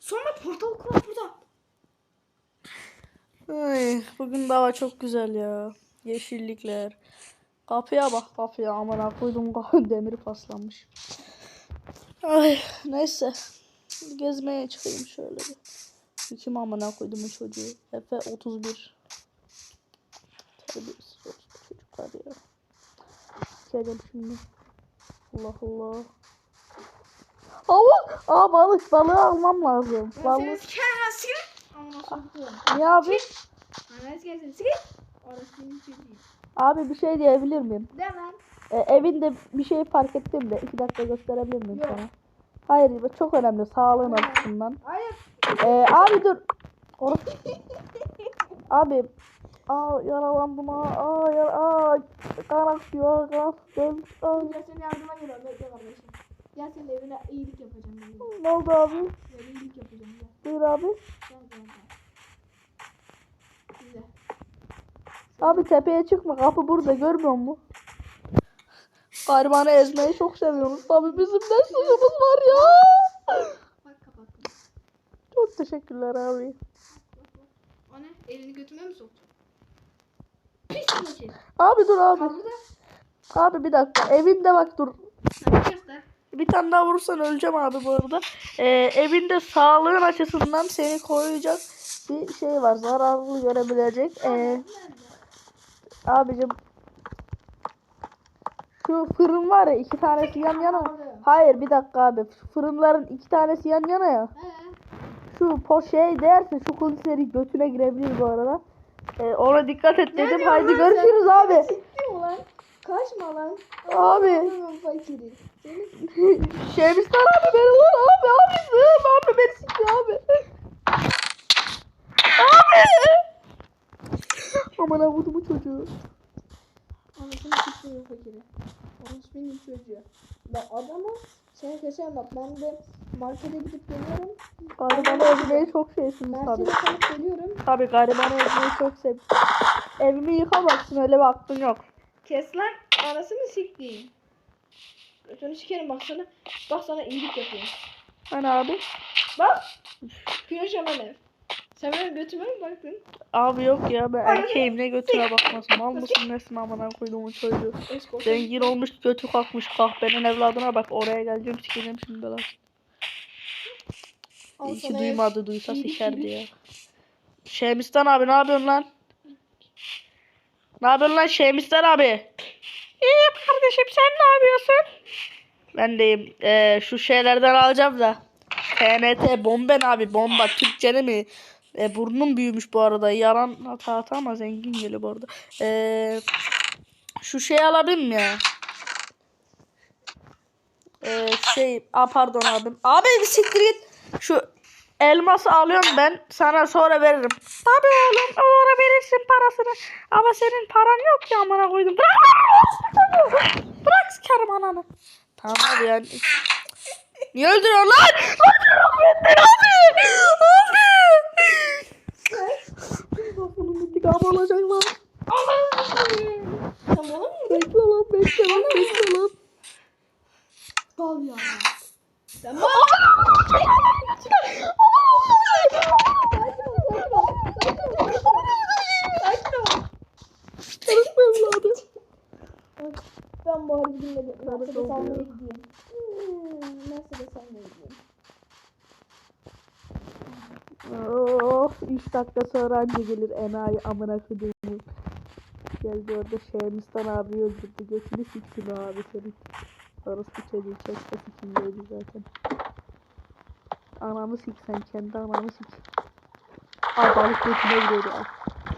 Sonra portal kurar burada. Ay, bugün de hava çok güzel ya. Yeşillikler. Kapıya bak kapıya. Aman koydum kapı demiri paslanmış. Ay neyse. Gezmeye çıkayım şöyle bir. Kim amına koydum çocuğu. Efe 31. Terbiyesiz çocuklar ya. Gelin şimdi. Allah Allah. Allah! Aa balık balığı almam lazım. Balık. sonra Niye abi? Abi bir şey diyebilir miyim? De lan. E, evinde bir şey fark ettim de iki dakika gösterebilir miyim Yok. sana? Hayır bu çok önemli sağlığın açısından. Hayır. E, abi dur. Abi. Aa yaralandım aa. Aa yara aa. Kan akıyor. Kan akıyor. Aa. Seni yardıma geliyorum. Bekle kardeşim. Gel senin evine iyilik yapacağım. Ne oldu abi? Gel iyilik yapacağım. Gel. Buyur abi. Gel gel gel. Güzel. Abi tepeye çıkma kapı burada görmüyor musun? Garibanı ezmeyi çok seviyoruz. Tabii bizim de suyumuz var ya. Bak kapattım. Çok teşekkürler abi. O ne? Elini götüme mi sokacaksın? Pis maçı. Abi dur abi. Kaldı da. Abi bir dakika. Evinde bak dur. Göster. Bir tane daha vurursan öleceğim abi bu arada. Ee, evinde sağlığın açısından seni koruyacak bir şey var. Zararlı görebilecek. Ee, abicim şu fırın var ya iki tanesi yan yana. Hayır bir dakika abi. Fırınların iki tanesi yan yana ya. Şu poş şey derse şu konseri götüne girebilir bu arada. Ee, ona dikkat et dedim. Haydi görüşürüz abi. Kaçma lan. Abi. Fakiri. Şemistan abi beni lan abi abi sığım abi beni sikiyor abi. Abi. Aman avudu bu çocuğu. Anasını siktiğim fakiri. Orası benim çocuğu. Ben adamı seni keserim bak ben de markete gidip geliyorum. Garibanı ezmeyi çok sevsiniz tabi. Mersin'e geliyorum. Tabi garibanı ezmeyi çok sev. Evimi yıkamazsın öyle bir hakkın yok. Kes lan anasını siktiğim. Götünü sikerim bak sana. Bak sana iyilik yapıyorum. Hani abi? Bak. Pijaman ev. Sen benim götüme mi baktın? Abi yok ya ben erkeğim ne götüne bakmasın. Mal mısın nesin amına koyduğumun çocuğu. Zengin olmuş götü kalkmış kahpenin evladına bak oraya geleceğim sikeceğim şimdi lan. İyi ki duymadı duysa sikerdi ya. Şemistan abi ne yapıyorsun lan? Ne yapıyorsun lan Şemistan abi? İyiyim kardeşim sen ne yapıyorsun? Ben deyim eee, şu şeylerden alacağım da. TNT bomben abi bomba Türkçeni mi? E, burnum büyümüş bu arada. Yaran hata hata ama zengin geliyor bu arada. Eee şu şeyi alabilir miyim ya? Eee şey, a pardon abim. Abi bir siktir git. Şu elması alıyorum ben. Sana sonra veririm. Tabii oğlum. Sonra verirsin parasını. Ama senin paran yok ya amına koydum. Bırak. Bırak sikerim ananı. Tamam abi yani. Niye öldürüyorsun lan? Abi. Abi. Bunun intikamı olacak lan. Tamam mı? Bekle lan bekle lan bekle lan. Bal ya. Tamam. Karışma evladı. Ben bari gideyim de Almaya ya? gideyim. Hmm, Mercedes almaya gideyim. Of 3 dakika sonra anca gelir enayi amına koyduğumu. Geldi orada Şemistan abi öldürdü. Götünü siksin abi senin. Orası çocuğu çok da sikimdeydi zaten. Anamı sik sen kendi anamı sik. Ay balık götüne giriyordu.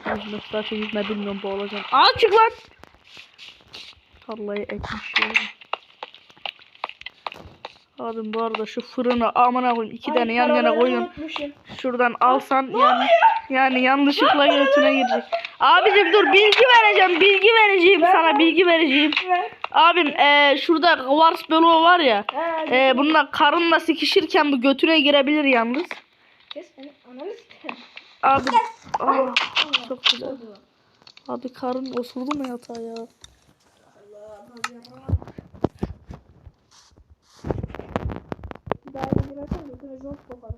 Ay. Yüzme zaten yüzme bilmiyorum boğulacağım. Aa çık lan. Tarlayı ekmiş ya. Abim bu arada şu fırını amına koyayım iki tane yan yana koyun. Şuradan alsan yani, yani yanlışlıkla götüne girecek. Abicim dur bilgi vereceğim bilgi vereceğim sana bilgi vereceğim. Abim eee şurada Wars bloğu var ya. Eee bununla karınla sikişirken bu götüne girebilir yalnız. Abi ah, çok güzel. Abi karın osurdu mu yatağa ya? Allah Allah. Jont koparım.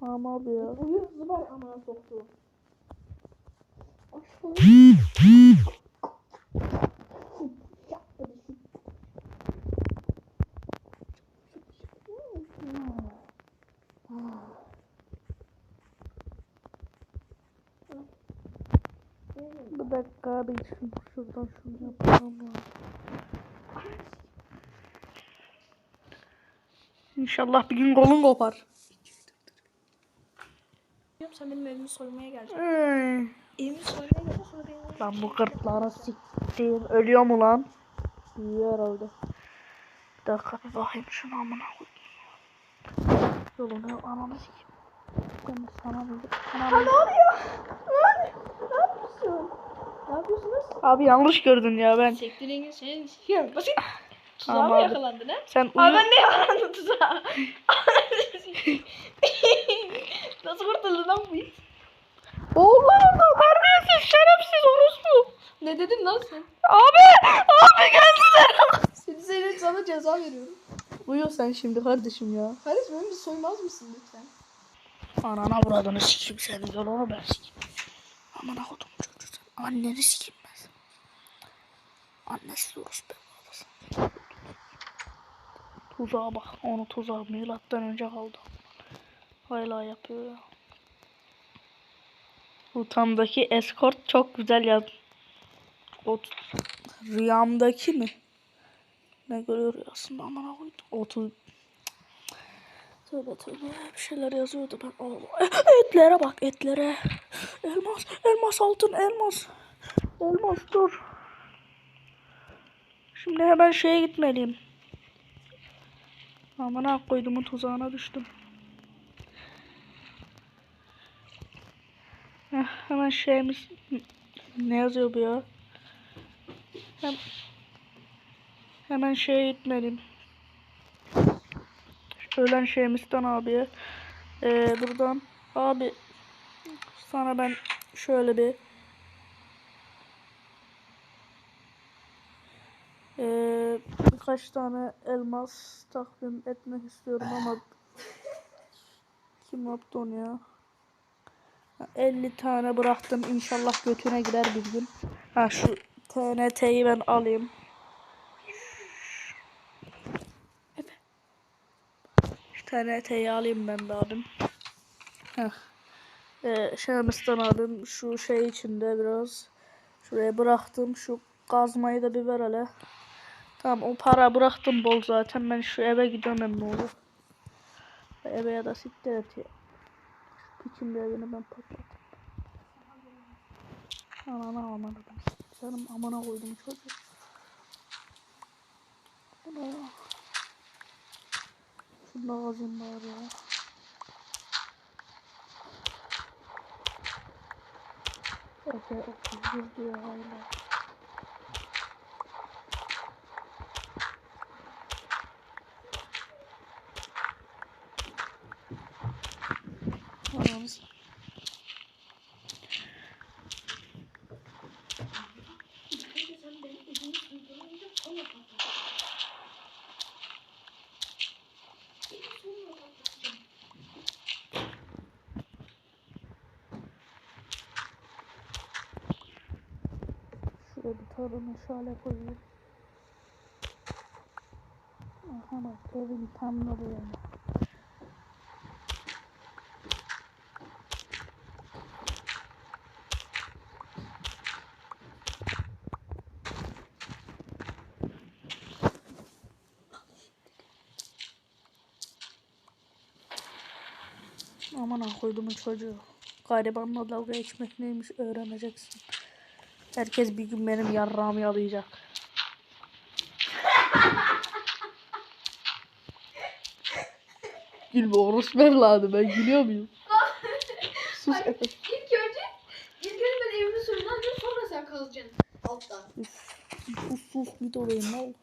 Tamam abi ya. Uyu zıbar amına soktu. Bir dakika abi şuradan şunu yapalım. İnşallah bir gün kolun kopar. Sen benim evimi soymaya geleceksin. Ay. Evimi soymaya geleceksin sonra beni Lan bu kırklara siktim. Ölüyor mu lan? Ölüyor herhalde. Bir dakika bir bakayım şunu amına koyayım. Yolunu ananı sikeyim. Ben de sana dedim. Sana ne oluyor? Ne Ne yapıyorsun? Ne yapıyorsunuz? Abi yanlış gördün ya ben. Sektirin senin şey basit. Tuzağa Tamam mı abi. yakalandın ha? Sen Abi uyu. ben ne yakalandım tuzağa? Nasıl kurtuldun lan bu iş? Oğlum orada terbiyesiz şerefsiz orospu. Ne dedin lan sen? Abi! Abi geldiler. Seni senin sana ceza veriyorum. Uyu sen şimdi kardeşim ya. Kardeşim beni bir soymaz mısın lütfen? Anana vuradığını sikeyim senin yolunu ben sikeyim. Amına kodum çocuğu sen. Anneni sikeyim ben. Annesi orospu. Tuzağa bak. Onu tuzağa milattan önce kaldı. Hala yapıyor ya. Utamdaki eskort çok güzel yaz. O rüyamdaki mi? Ne görüyor aslında amına koydum. Otu Tövbe tövbe bir şeyler yazıyordu ben. Oo, etlere bak etlere. Elmas, elmas altın, elmas. Elmas dur. Şimdi hemen şeye gitmeliyim. Amına koyduğumun tuzağına düştüm. Heh, hemen şeyimiz... Ne yazıyor bu ya? Hem... Hemen şeye gitmeliyim. Ölen şeyimizden abiye. Ee, buradan abi sana ben şöyle bir ee, birkaç tane elmas takdim etmek istiyorum ama kim yaptı onu ya? Ha, 50 tane bıraktım inşallah götüne gider bir gün. Ha şu TNT'yi ben alayım. Şu TNT'yi alayım ben de abim. Heh. Ee, Şemistan abim şu şey içinde biraz. Şuraya bıraktım. Şu kazmayı da bir ver hele. Tamam o para bıraktım bol zaten. Ben şu eve gidiyorum ne olur. Eve ya da siktir et ya. Bir evini ben patlatayım. Anana amana ben Canım amana koydum çocuğu. Bu ne ya? Şunu da kazayım bari ya. Efe 31 diyor hala. Ananı s- Tane meşale koyayım. Aha bak evin tam da bu yani. Aman ha koyduğumun çocuğu. Garibanla dalga geçmek neymiş öğreneceksin. Herkes bir gün benim yarrağımı yalayacak. Gülme orospu evladı ben gülüyor muyum? Sus Efe. İlk önce, ilk önce ben evimi soyacağım sonra sen kazacaksın alttan. Sus sus bir olayım ne oldu?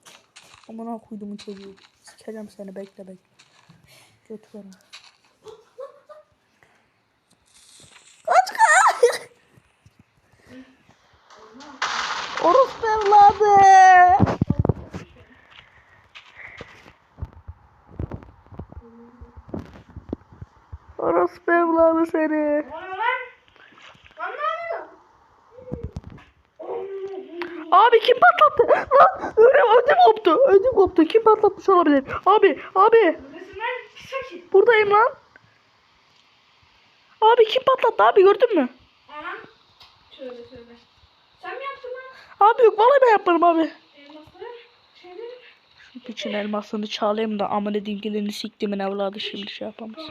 Aman ha koyduğumun çocuğu. Sikeceğim seni bekle bekle. Götür beni. Orospu evladı. Orospu evladı seni. Abi kim patlattı? Lan ödüm, ödüm koptu. Ödüm koptu. Kim patlatmış olabilir? Abi, abi. Buradayım lan. Abi kim patlattı abi gördün mü? Anam. Tövbe tövbe. Sen mi yaptın lan? Abi yok vallahi ben yapmadım abi. Şu piçin elmasını çalayım da amına dingilerini siktimin evladı şimdi şey yapamaz.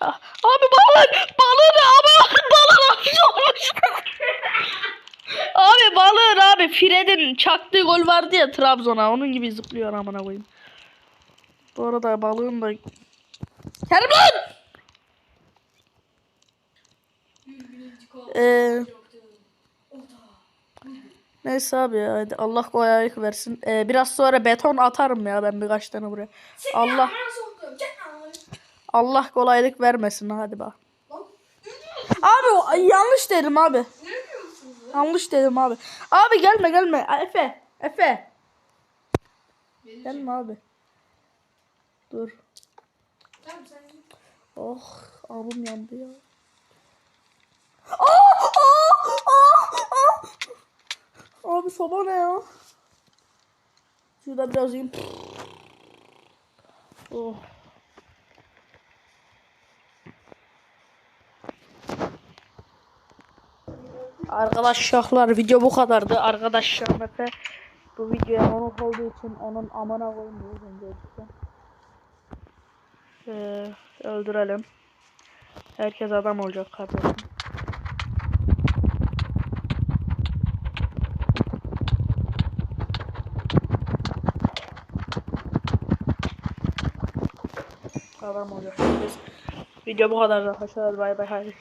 Ah, abi balık! Balık abi! Balık abi olmuş. abi balığın abi Fred'in çaktığı gol vardı ya Trabzon'a onun gibi zıplıyor amına koyayım. Bu arada balığın da Kerim lan! Ee, neyse abi ya hadi Allah kolaylık versin. Ee, biraz sonra beton atarım ya ben birkaç tane buraya. Allah. Çek lan. Allah kolaylık vermesin hadi bak. Abi yanlış dedim abi. Yanlış dedim abi. Abi gelme gelme. Efe. Efe. Gelme abi. Dur. Oh abim yandı ya. Aa, aa, aa, soba ne ya? Şurada biraz yiyeyim. Oh. Arkadaşlar video bu kadardı. Arkadaşlar Efe bu videoya onu olduğu için onun amına koymuyoruz öncelikle. Ee, öldürelim. Herkes adam olacak kardeşim. سلام علیکم ویدیو بخواد از آخر شد. بای بای. هایی